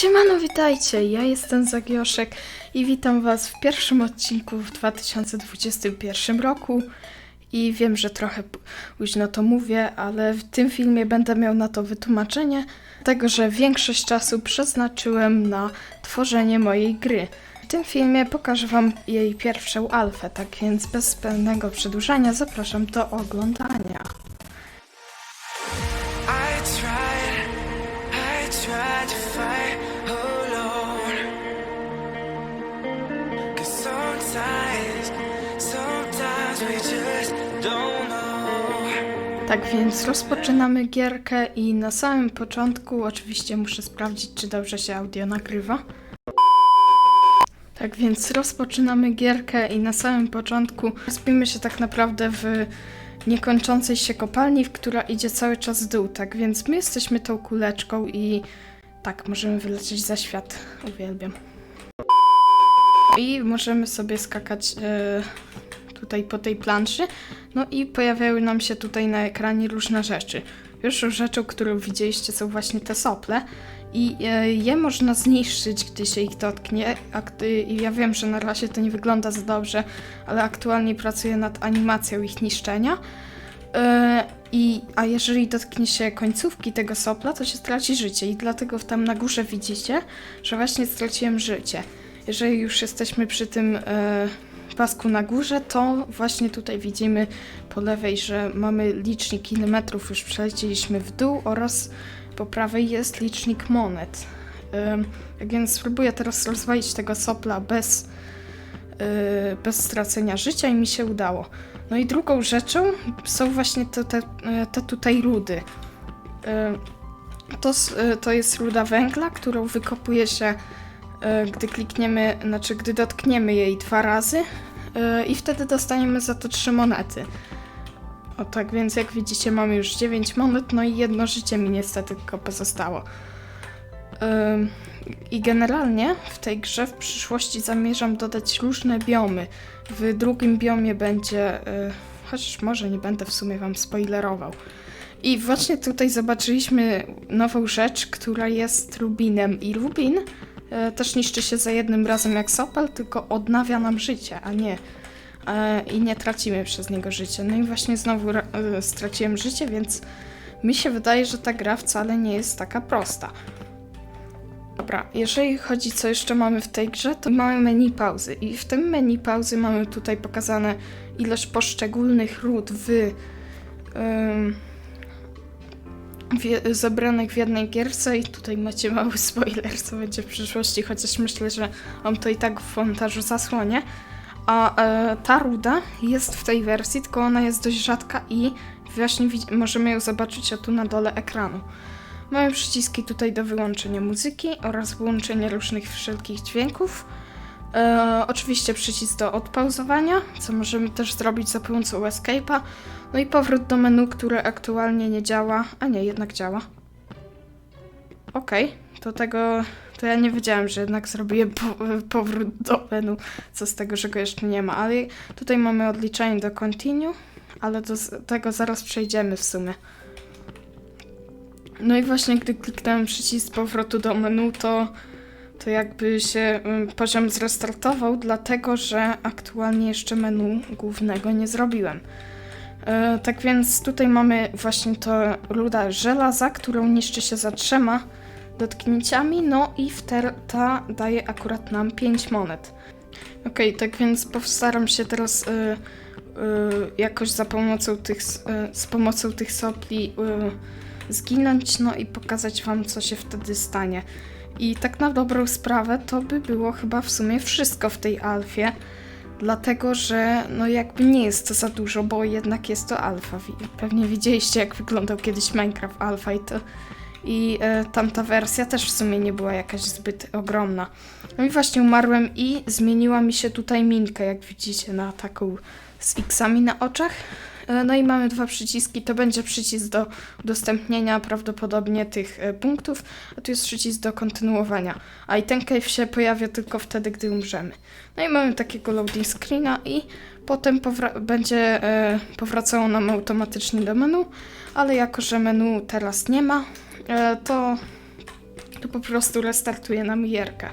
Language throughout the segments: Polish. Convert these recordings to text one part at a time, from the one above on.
Siemano, witajcie! Ja jestem Zagioszek i witam was w pierwszym odcinku w 2021 roku. I wiem, że trochę późno to mówię, ale w tym filmie będę miał na to wytłumaczenie, tego, że większość czasu przeznaczyłem na tworzenie mojej gry. W tym filmie pokażę wam jej pierwszą alfę, tak więc bez zbędnego przedłużania zapraszam do oglądania. Tak więc rozpoczynamy gierkę i na samym początku oczywiście muszę sprawdzić, czy dobrze się audio nagrywa. Tak więc rozpoczynamy gierkę i na samym początku spimy się tak naprawdę w niekończącej się kopalni, w która idzie cały czas w dół. Tak więc my jesteśmy tą kuleczką i tak, możemy wylecieć za świat. Uwielbiam. I możemy sobie skakać e, tutaj po tej planszy. No i pojawiały nam się tutaj na ekranie różne rzeczy. Pierwszą rzeczą, którą widzieliście, są właśnie te sople. I e, je można zniszczyć, gdy się ich dotknie. A gdy, ja wiem, że na razie to nie wygląda za dobrze, ale aktualnie pracuję nad animacją ich niszczenia. E, I, a jeżeli dotknie się końcówki tego sopla, to się straci życie. I dlatego tam na górze widzicie, że właśnie straciłem życie. Jeżeli już jesteśmy przy tym e, pasku na górze, to właśnie tutaj widzimy po lewej, że mamy licznik ile metrów już przelecieliśmy w dół oraz po prawej jest licznik monet. Tak więc spróbuję teraz rozwalić tego sopla bez, yy, bez stracenia życia i mi się udało. No i drugą rzeczą są właśnie te, te, e, te tutaj rudy. To, y, to jest ruda węgla, którą wykopuje się, y, gdy klikniemy, znaczy gdy dotkniemy jej dwa razy y, i wtedy dostaniemy za to trzy monety. O tak więc jak widzicie mamy już 9 monet, no i jedno życie mi niestety tylko pozostało. Ym, I generalnie w tej grze w przyszłości zamierzam dodać różne biomy. W drugim biomie będzie, chociaż może nie będę w sumie wam spoilerował. I właśnie tutaj zobaczyliśmy nową rzecz, która jest rubinem. I rubin też niszczy się za jednym razem jak sopel, tylko odnawia nam życie, a nie e, i nie tracimy przez niego życie. No i właśnie znowu e, straciłem życie, więc mi się wydaje, że ta gra wcale nie jest taka prosta. Dobra, jeżeli chodzi co jeszcze mamy w tej grze, to mamy menu pauzy i w tym menu pauzy mamy tutaj pokazane ilość poszczególnych ród w, zebranych w jednej gierce i tutaj macie mały spoiler, co będzie w przyszłości, chociaż myślę, że on to i tak w montażu zasłonie. A e, ta ruda jest w tej wersji, tylko ona jest dość rzadka i właśnie możemy ją zobaczyć o tu na dole ekranu. Mamy przyciski tutaj do wyłączenia muzyki oraz wyłączenia różnych wszelkich dźwięków. E, oczywiście przycisk do odpauzowania, co możemy też zrobić za pomocą escape'a. No i powrót do menu, które aktualnie nie działa, a nie, jednak działa. Okej, to tego, to ja nie wiedziałem, że jednak zrobię po, powrót do menu, co z tego, że go jeszcze nie ma, ale tutaj mamy odliczanie do continue, ale do tego zaraz przejdziemy w sumie. No i właśnie gdy kliknąłem przycisk powrotu do menu, to, to jakby się ym, poziom zrestartował, dlatego że aktualnie jeszcze menu głównego nie zrobiłem. E, tak więc tutaj mamy właśnie to ruda żelaza, którą niszczy się za trzema dotknięciami, no i ta daje akurat nam 5 monet. Okej, tak więc postaram się teraz y, y, jakoś za pomocą tych, y, z pomocą tych sopli y, zginąć, no i pokazać wam, co się wtedy stanie. I tak na dobrą sprawę to by było chyba w sumie wszystko w tej alfie, dlatego że no jakby nie jest to za dużo, bo jednak jest to alfa. Pewnie widzieliście, jak wyglądał kiedyś Minecraft alfa i to i e, tamta wersja też w sumie nie była jakaś zbyt ogromna. No i właśnie umarłem i zmieniła mi się tutaj minkę, jak widzicie, na taką z X-ami na oczach. E, no i mamy dwa przyciski, to będzie przycisk do udostępnienia prawdopodobnie tych e, punktów, a tu jest przycisk do kontynuowania. A i ten cave się pojawia tylko wtedy, gdy umrzemy. No i mamy takiego loading screena i potem będzie e, powracało nam automatycznie do menu, ale jako, że menu teraz nie ma, e, to to po prostu restartuje nam gierkę.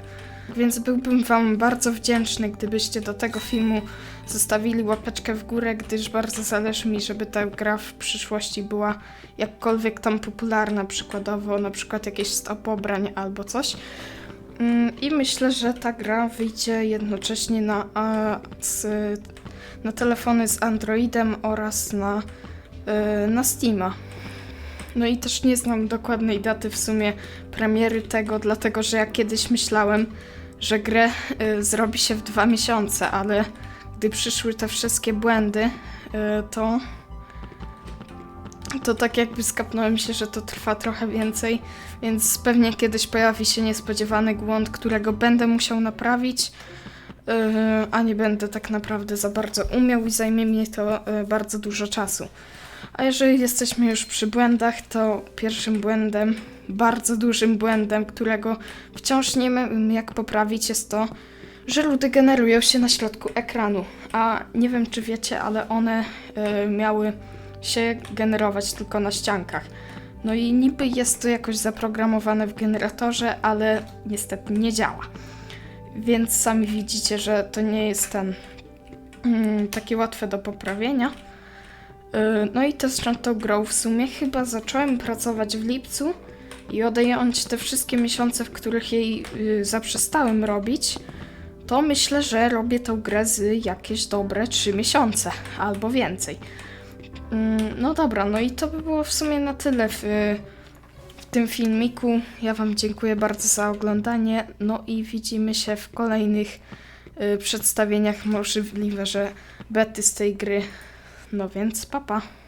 Więc byłbym Wam bardzo wdzięczny, gdybyście do tego filmu zostawili łapeczkę w górę, gdyż bardzo zależy mi, żeby ta gra w przyszłości była jakkolwiek tam popularna, przykładowo na przykład jakieś 100 pobrań albo coś. Mm, I myślę, że ta gra wyjdzie jednocześnie na, z, na telefony z Androidem oraz na, y, na Steama. No i też nie znam dokładnej daty w sumie premiery tego, dlatego że ja kiedyś myślałem, że grę y, zrobi się w dwa miesiące, ale gdy przyszły te wszystkie błędy, y, to to tak jakby skapnąłem się, że to trwa trochę więcej, więc pewnie kiedyś pojawi się niespodziewany błąd, którego będę musiał naprawić, yy, a nie będę tak naprawdę za bardzo umiał i zajmie mi to yy, bardzo dużo czasu. A jeżeli jesteśmy już przy błędach, to pierwszym błędem, bardzo dużym błędem, którego wciąż nie wiem jak poprawić, jest to, że ludy generują się na środku ekranu. A nie wiem czy wiecie, ale one yy, miały się generować tylko na ściankach. No i niby jest to jakoś zaprogramowane w generatorze, ale niestety nie działa. Więc sami widzicie, że to nie jest ten mm, takie łatwe do poprawienia. Yy, No i też nad tą grą w sumie chyba zacząłem pracować w lipcu i odejęć te wszystkie miesiące, w których jej yy, zaprzestałem robić, to myślę, że robię tą grę z jakieś dobre 3 miesiące albo więcej. Mm, No dobra, no i to by było w sumie na tyle w, w tym filmiku. Ja Wam dziękuję bardzo za oglądanie. No i widzimy się w kolejnych y, przedstawieniach. Możliwe, że bety z tej gry. No więc papa. Pa.